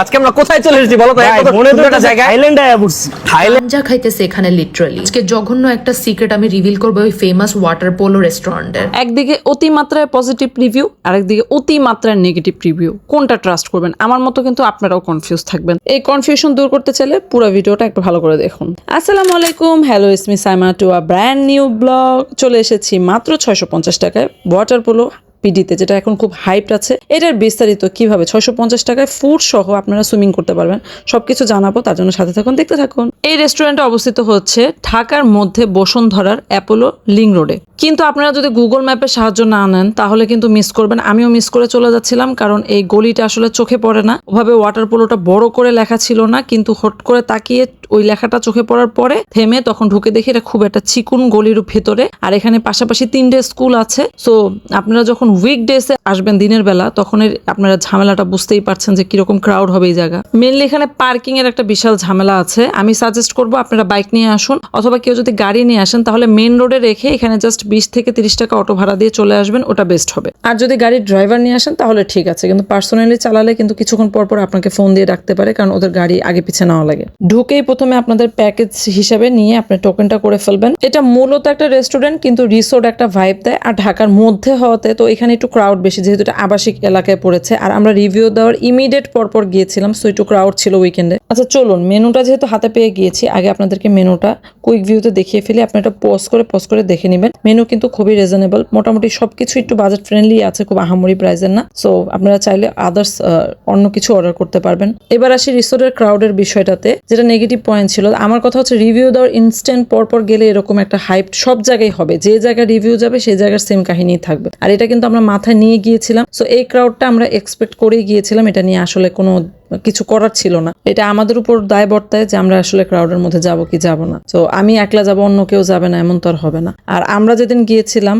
আজকে আমরা কোথায় চলে এসেছি বলো তো? এত মনে তো একটা জায়গায় থাইল্যান্ডে আয়া পড়ছি। থাইল্যান্ড গাঞ্জা খাইতেছে এখানে লিটারালি আজকে জঘন্য একটা সিক্রেট আমি রিভিল করব ওই ফেমাস ওয়াটার পোলো রেস্টুরেন্টের একদিকে অতিমাত্রায় পজিটিভ রিভিউ আরেকদিকে অতিমাত্রায় নেগেটিভ রিভিউ কোনটা ট্রাস্ট করবেন? আমার মতো কিন্তু আপনারাও কনফিউজ থাকবেন। এই কনফিউশন দূর করতে চাইলে পুরো ভিডিওটা একটু ভালো করে দেখুন। আসসালামু আলাইকুম hello ইসমি Saima to a brand new vlog চলে এসেছি মাত্র ছয়শো পঞ্চাশ টাকায় ওয়াটার পোলো পিডিতে যেটা এখন খুব হাইপড আছে। এটার বিস্তারিত কীভাবে? ছয়শো পঞ্চাশ টাকায় ফুড সহ আপনারা সুইমিং করতে পারবেন। সবকিছু জানাব, তার জন্য সাথে থাকুন, দেখতে থাকুন। এই রেস্টুরেন্টটা অবস্থিত হচ্ছে ঢাকার মধ্যে বসুন্ধরার অ্যাপোলো লিং রোডে কিন্তু আপনারা যদি গুগল ম্যাপের সাহায্য না নেন, তাহলে কিন্তু মিস করবেন। আমিও মিস করে চলে যাচ্ছিলাম, কারণ এই গলিটা আসলে চোখে পড়ে না। ওভাবে ওয়াটার পোলোটা বড় করে লেখা ছিল না, কিন্তু হট করে তাকিয়ে ওই লেখাটা চোখে পড়ার পরে থেমে তখন ঢুকে দেখি এটা খুব একটা চিকুন গলির ভেতরে। আর এখানে পাশাপাশি তিনটে স্কুল আছে। সো আপনারা যখন উইকডেসে আসবেন দিনের বেলা তখন আপনারা ঝামেলাটা বুঝতেই পারছেন যে কীরকম ক্রাউড হবে এই জায়গা। মেনলি এখানে পার্কিং এর একটা বিশাল ঝামেলা আছে। আমি সাজেস্ট করব আপনারা বাইক নিয়ে আসুন, অথবা কেউ যদি গাড়ি নিয়ে আসেন, তাহলে মেন রোডে রেখে এখানে জাস্ট বিশ থেকে তিরিশ টাকা অটো ভাড়া দিয়ে চলে আসবেন, ওটা বেস্ট হবে। আর যদি গাড়ির ড্রাইভার নিয়ে আসেন, তাহলে ঠিক আছে, কিন্তু পার্সোনালি চালালে কিন্তু কিছুক্ষণ পর পর আপনাকে ফোন দিয়ে ডাকতে পারে, কারণ ওদের গাড়ি আগে পিছে নেওয়া লাগে। ঢুকেই প্রথমে আপনাদের প্যাকেজ হিসাবে নিয়ে আপনি টোকেনটা করে ফেলবেন। এটা মূলত একটা রেস্টুরেন্ট কিন্তু রিসোর্ট একটা ভাইব দেয়, আর ঢাকার মধ্যে হওয়াতে তো এখানে একটু ক্রাউড বেশি, যেহেতু এটা আবাসিক এলাকায় পড়েছে। আর আমরা রিভিউ দেওয়ার ইমিডিয়েট পরপর গিয়েছিলাম সো একটু ক্রাউড ছিল উইকেন্ডে আচ্ছা চলুন মেনুটা যেহেতু হাতে পেয়ে গিয়েছি, আগে আপনাদেরকে মেনুটা কুইক ভিউতে দেখিয়ে ফেলি। আপনি এটা পজ করে পজ করে দেখে নেবেন। মেনু কিন্তু খুবই রিজনেবল মোটামুটি সবকিছু একটু বাজেট ফ্রেন্ডলি আছে, খুব আহামরি প্রাইসের না। সো আপনারা চাইলে আদার্স অন্য কিছু অর্ডার করতে পারবেন। এবার আসি রিসোর্টের ক্রাউডের বিষয়টাতে, যেটা নেগেটিভ পয়েন্ট ছিল। আমার কথা হচ্ছে রিভিউ দেওয়ার ইনস্ট্যান্ট পরপর গেলে এরকম একটা হাইপ সব জায়গায় হবে। যে জায়গায় রিভিউ যাবে সেই জায়গার সেম কাহিনী থাকবে। আর এটা কিন্তু আমরা মাথায় নিয়ে গিয়েছিলাম। সো এই ক্রাউডটা আমরা এক্সপেক্ট করেই গিয়েছিলাম। এটা নিয়ে আসলে কোনো কিছু করার ছিল না। এটা আমাদের উপর দায় বর্তায় যে আমরা আসলে ক্রাউডের মধ্যে যাব কি যাব না। তো আমি একলা যাব, অন্য কেউ যাবে না, এমন তো আর হবে না। আর আমরা যেদিন গিয়েছিলাম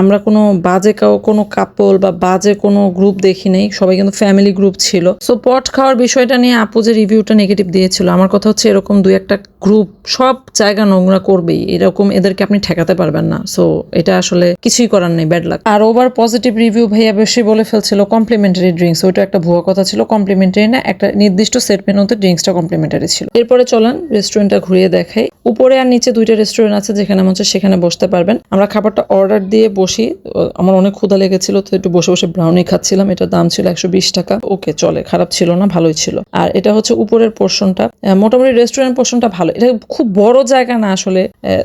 আমরা কোনো বাজে কাউ, কোনো কাপল বা বাজে কোনো গ্রুপ দেখি নাই, সবাই কিন্তু ফ্যামিলি গ্রুপ ছিল। সো পট খাওয়ার বিষয়টা নিয়ে আপু যে রিভিউটা নেগেটিভ দিয়েছিল, আমার কথা হচ্ছে এরকম দুই একটা গ্রুপ সব জায়গা নোংরা করবেই, এরকম এদেরকে আপনি ঠেকাতে পারবেন না। সো এটা আসলে কিছুই করার নেই ব্যাড লাক আর ওভার পজিটিভ রিভিউ ভাইয়া বেশি বলে ফেলছিল কমপ্লিমেন্টারি ড্রিঙ্কস ওইটা একটা ভুয়া কথা ছিল কমপ্লিমেন্টারি না, একটা নির্দিষ্ট সেট মেনুতে ড্রিঙ্কসটা কমপ্লিমেন্টারি ছিল। এরপরে চলেন রেস্টুরেন্টটা ঘুরিয়ে দেখাই। উপরে আর নিচে দুইটা রেস্টুরেন্ট আছে, যেখানে মনে হচ্ছে সেখানে বসতে পারবেন। আমরা খাবারটা অর্ডার দিয়ে বসি। আমার অনেক ক্ষুধা লেগেছিল, তো একটু বসে বসে ব্রাউনি খাচ্ছিলাম। এটার দাম ছিল একশো বিশ টাকা। ওকে, চলে, খারাপ ছিল না, ভালোই ছিল। আর এটা হচ্ছে উপরের পোর্শনটা মোটামুটি রেস্টুরেন্ট পোর্শনটা ভালো। এটা খুব বড় জায়গা না আসলে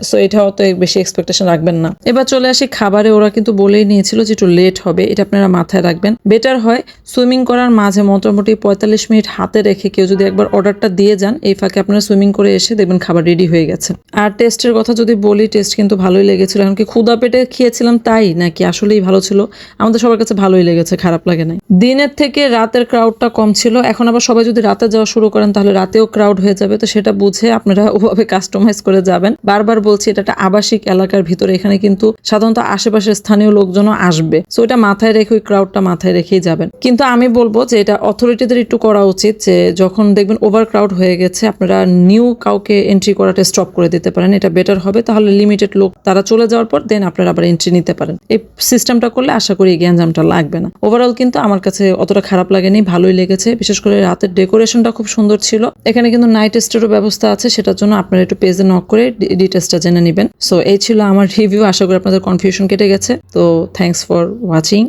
সো এটা অত বেশি এক্সপেকটেশন রাখবেন না। এবার চলে আসি খাবারে, ওরা কিন্তু বলেই নিয়েছিল যে একটু লেট হবে, এটা আপনারা মাথায় রাখবেন। বেটার হয় সুইমিং করার মাঝে মোটামুটি পঁয়তাল্লিশ মিনিট হাতে রেখে কেউ যদি একবার অর্ডারটা দিয়ে যান, এই ফাঁকে আপনারা সুইমিং করে এসে দেখবেন খাবার রেডি হয়ে গেছে। আর টেস্টের কথা যদি বলি টেস্ট কিন্তু ভালোই লেগেছিল। এমনকি ক্ষুদা পেটে খেয়েছিলাম তাই নাকি আসলেই ভালো ছিল? আমাদের সবার কাছে ভালোই লেগেছে, খারাপ লাগে নাই। দিনের থেকে রাতের ক্রাউডটা কম ছিল। এখন আবার সবাই যদি রাতে যাওয়া শুরু করেন, তাহলে রাতেও ক্রাউড হয়ে যাবে, তো সেটা বুঝে আপনারা ওভাবে কাস্টমাইজ করে যাবেন। বারবার বলছি, এটা একটা আবাসিক এলাকার ভিতরে, এখানে কিন্তু সাধারণত আশেপাশের স্থানীয় লোকজনও আসবে। সো এটা মাথায় রেখে ওই ক্রাউডটা মাথায় রেখেই যাবেন। কিন্তু আমি বলব যে, এটা অথরিটিদের একটু করা উচিত যে, যখন দেখবেন ওভার ক্রাউড হয়ে গেছে, আপনারা নিউ কাউকে এন্ট্রি করাটা স্টপ করে দিতে পারেন। এটা বেটার হবে। তাহলে লিমিটেড লোক তারা চলে যাওয়ার পর দেন আপনারা আবার এন্ট্রি নিতে পারেন। এই সিস্টেমটা করলে আশা করি এই গ্যাঞ্জামটা লাগবে না। ওভারঅল কিন্তু আমার কাছে অতটা খারাপ লাগেনি, ভালোই লেগেছে। বিশেষ করে রাতের ডেকোরেশনটা খুব সুন্দর ছিল। এখানে কিন্তু নাইট স্টেরও ব্যবস্থা আছে, সেটার জন্য আপনারা একটু পেজে নক করে ডিটেলসটা জেনে নেবেন। সো এই ছিল আমার রিভিউ আশা করি আপনাদের কনফিউশন কেটে গেছে। তো থ্যাংকস ফর ওয়াচিং